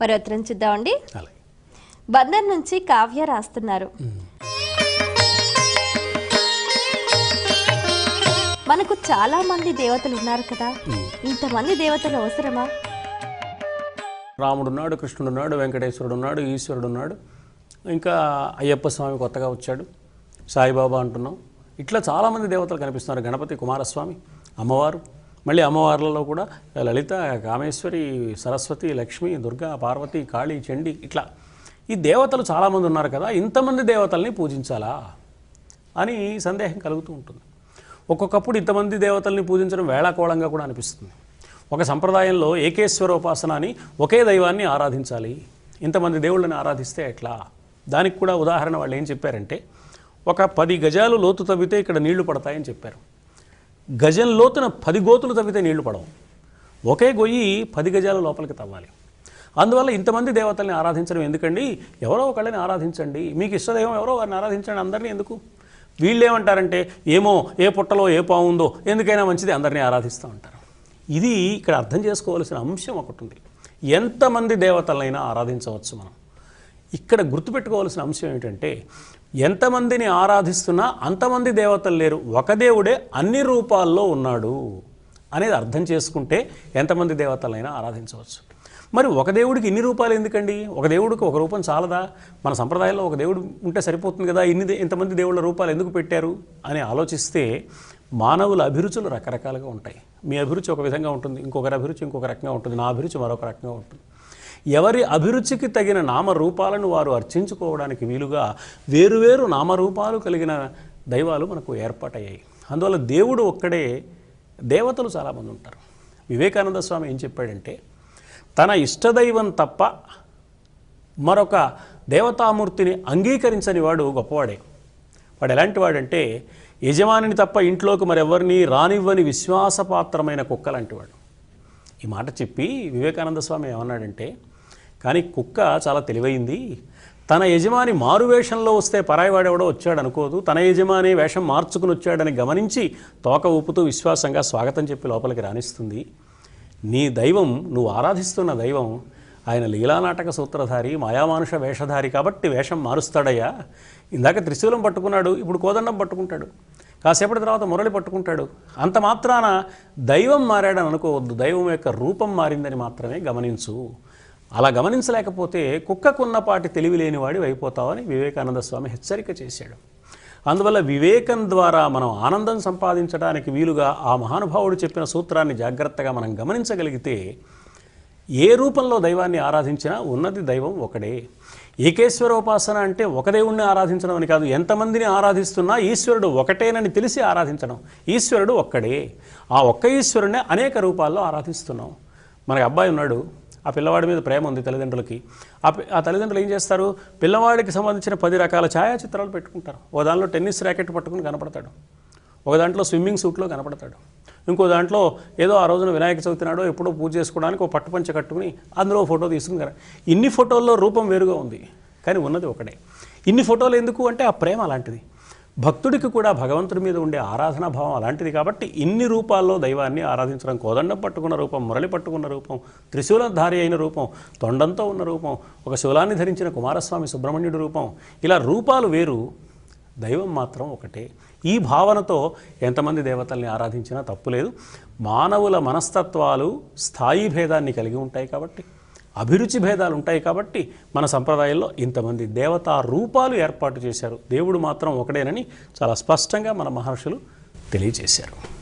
మరి ఉత్తరం చూద్దామండి. బందర్ నుంచి కావ్య రాస్తున్నారు. మనకు చాలా మంది దేవతలు ఉన్నారు కదా. ఇంతమంది దేవతలు అవసరమా? రాముడున్నాడు కృష్ణుడున్నాడు వెంకటేశ్వరుడు ఉన్నాడు ఈశ్వరుడు ఉన్నాడు. ఇంకా అయ్యప్ప స్వామి కొత్తగా వచ్చాడు. సాయిబాబా అంటున్నాం. ఇట్లా చాలామంది దేవతలు కనిపిస్తున్నారు. గణపతి కుమారస్వామి అమ్మవారు. మళ్ళీ అమ్మవార్లలో కూడా లలిత కామేశ్వరి సరస్వతి లక్ష్మి దుర్గా పార్వతి కాళీ చండి ఇట్లా. ఈ దేవతలు చాలామంది ఉన్నారు కదా ఇంతమంది దేవతల్ని పూజించాలా అని సందేహం కలుగుతూ ఉంటుంది. ఒక్కొక్కప్పుడు ఇంతమంది దేవతల్ని పూజించడం వేళాకోళంగా కూడా అనిపిస్తుంది. ఒక సంప్రదాయంలో ఏకేశ్వరోపాసన అని ఒకే దైవాన్ని ఆరాధించాలి. ఇంతమంది దేవుళ్ళని ఆరాధిస్తే ఎట్లా? దానికి కూడా ఉదాహరణ వాళ్ళు ఏం చెప్పారంటే ఒక పది గజాలు లోతు తవ్వితే ఇక్కడ నీళ్ళు పడతాయని చెప్పారు. గజం లోతున పది గోతులు తవ్వితే నీళ్ళు పడవు. ఒకే గొయ్యి పది గజాల లోపలికి తవ్వాలి. అందువల్ల ఇంతమంది దేవతల్ని ఆరాధించడం ఎందుకండి? ఎవరో ఒకళ్ళని ఆరాధించండి. మీకు ఇష్టదైవం ఎవరో వారిని ఆరాధించండి అందరినీ ఎందుకు? వీళ్ళేమంటారంటే ఏమో ఏ పుట్టలో ఏ పావుందో ఉందో ఎందుకైనా మంచిది అందరినీ ఆరాధిస్తూ ఉంటారు. ఇది ఇక్కడ అర్థం చేసుకోవాల్సిన అంశం ఒకటి ఉంది. ఎంతమంది దేవతలైనా ఆరాధించవచ్చు మనం. ఇక్కడ గుర్తుపెట్టుకోవాల్సిన అంశం ఏమిటంటే ఎంతమందిని ఆరాధిస్తున్నా అంతమంది దేవతలు లేరు ఒక దేవుడే అన్ని రూపాల్లో ఉన్నాడు అనేది అర్థం చేసుకుంటే ఎంతమంది దేవతలైనా ఆరాధించవచ్చు. మరి ఒక దేవుడికి ఇన్ని రూపాయలు ఎందుకండి? ఒక దేవుడికి ఒక రూపం చాలదా? మన సంప్రదాయంలో ఒక దేవుడు ఉంటే సరిపోతుంది కదా ఇన్ని ఇంతమంది దేవుళ్ళ రూపాలు ఎందుకు పెట్టారు? అని ఆలోచిస్తే మానవుల అభిరుచులు రకరకాలుగా ఉంటాయి. మీ అభిరుచి ఒక విధంగా ఉంటుంది ఇంకొకరి అభిరుచి ఇంకొక రకంగా ఉంటుంది నా అభిరుచి మరొక రకంగా ఉంటుంది. ఎవరి అభిరుచికి తగిన నామరూపాలను వారు అర్చించుకోవడానికి వీలుగా వేరువేరు నామరూపాలు కలిగిన దైవాలు మనకు ఏర్పాటయ్యాయి. అందువల్ల దేవుడు ఒక్కడే దేవతలు చాలామంది ఉంటారు. వివేకానంద స్వామి ఏం చెప్పాడంటే తన ఇష్టదైవం తప్ప మరొక దేవతామూర్తిని అంగీకరించని వాడు గొప్పవాడే. వాడు ఎలాంటి వాడంటే యజమానిని తప్ప ఇంట్లోకి మరెవరిని రానివ్వని విశ్వాసపాత్రమైన కుక్క లాంటివాడు ఈ మాట చెప్పి వివేకానంద స్వామి ఏమన్నాడంటే కానీ కుక్క చాలా తెలివైంది. తన యజమాని మారు వేషంలో వస్తే పరాయివాడెవడో వచ్చాడు అనుకోదు తన యజమాని వేషం మార్చుకుని వచ్చాడని గమనించి తోక ఊపుతూ విశ్వాసంగా స్వాగతం చెప్పి లోపలికి రాణిస్తుంది. నీ దైవం నువ్వు ఆరాధిస్తున్న దైవం ఆయన లీలానాటక సూత్రధారి మాయామానుష వేషధారి కాబట్టి వేషం మారుస్తాడయ్యా. ఇందాక త్రిశూలం పట్టుకున్నాడు ఇప్పుడు కోదండం పట్టుకుంటాడు. కాసేపటి తర్వాత మురళి పట్టుకుంటాడు. అంత మాత్రాన దైవం మారాడని అనుకోవద్దు. దైవం యొక్క రూపం మారిందని మాత్రమే గమనించు. అలా గమనించలేకపోతే కుక్కకున్నపాటి తెలివి లేనివాడి అయిపోతావని వివేకానంద స్వామి హెచ్చరిక చేశాడు. అందువల్ల వివేకం ద్వారా మనం ఆనందం సంపాదించడానికి వీలుగా ఆ మహానుభావుడు చెప్పిన సూత్రాన్ని జాగ్రత్తగా మనం గమనించగలిగితే ఏ రూపంలో దైవాన్ని ఆరాధించినా ఉన్నది దైవం ఒకడే. ఏకేశ్వరోపాసన అంటే ఒక దేవుణ్ణి ఆరాధించడం అని కాదు ఎంతమందిని ఆరాధిస్తున్నా ఈశ్వరుడు ఒకటేనని తెలిసి ఆరాధించడం. ఈశ్వరుడు ఒక్కడే. ఆ ఒక్క ఈశ్వరుణ్ణే అనేక రూపాల్లో ఆరాధిస్తున్నాం. మనకి అబ్బాయి ఉన్నాడు ఆ పిల్లవాడి మీద ప్రేమ ఉంది తల్లిదండ్రులకి. ఆ ఆ తల్లిదండ్రులు ఏం చేస్తారు? పిల్లవాడికి సంబంధించిన పది రకాల ఛాయాచిత్రాలు పెట్టుకుంటారు. ఓ దానిలో టెన్నిస్ ర్యాకెట్ పట్టుకుని కనపడతాడు. ఒక దాంట్లో స్విమ్మింగ్ సూట్లో కనపడతాడు. ఇంకో దాంట్లో ఏదో ఆ రోజున వినాయక చవితి నాడో ఎప్పుడో పూజ చేసుకోవడానికి ఒక పట్టుపంచ కట్టుకుని అందులో ఫోటో తీసుకుని ఇన్ని ఫోటోల్లో రూపం వేరుగా ఉంది కానీ ఉన్నది ఒకటే. ఇన్ని ఫోటోలు ఎందుకు అంటే ఆ ప్రేమ అలాంటిది. భక్తుడికి కూడా భగవంతుడి మీద ఉండే ఆరాధనా భావం అలాంటిది కాబట్టి ఇన్ని రూపాల్లో దైవాన్ని ఆరాధించడం కోదండం పట్టుకున్న రూపం మురళి పట్టుకున్న రూపం త్రిశూలధారి అయిన రూపం తొండంతో ఉన్న రూపం ఒక శూలాన్ని ధరించిన కుమారస్వామి సుబ్రహ్మణ్యుడి రూపం ఇలా రూపాలు వేరు. దైవం మాత్రం ఒకటే. ఈ భావనతో ఎంతమంది దేవతల్ని ఆరాధించినా తప్పులేదు మానవుల మనస్తత్వాలు స్థాయి భేదాన్ని కలిగి ఉంటాయి కాబట్టి అభిరుచి భేదాలు ఉంటాయి కాబట్టి మన సంప్రదాయంలో ఇంతమంది దేవతా రూపాలు ఏర్పాటు చేశారు. దేవుడు మాత్రం ఒకడేనని చాలా స్పష్టంగా మన మహర్షులు తెలియజేశారు.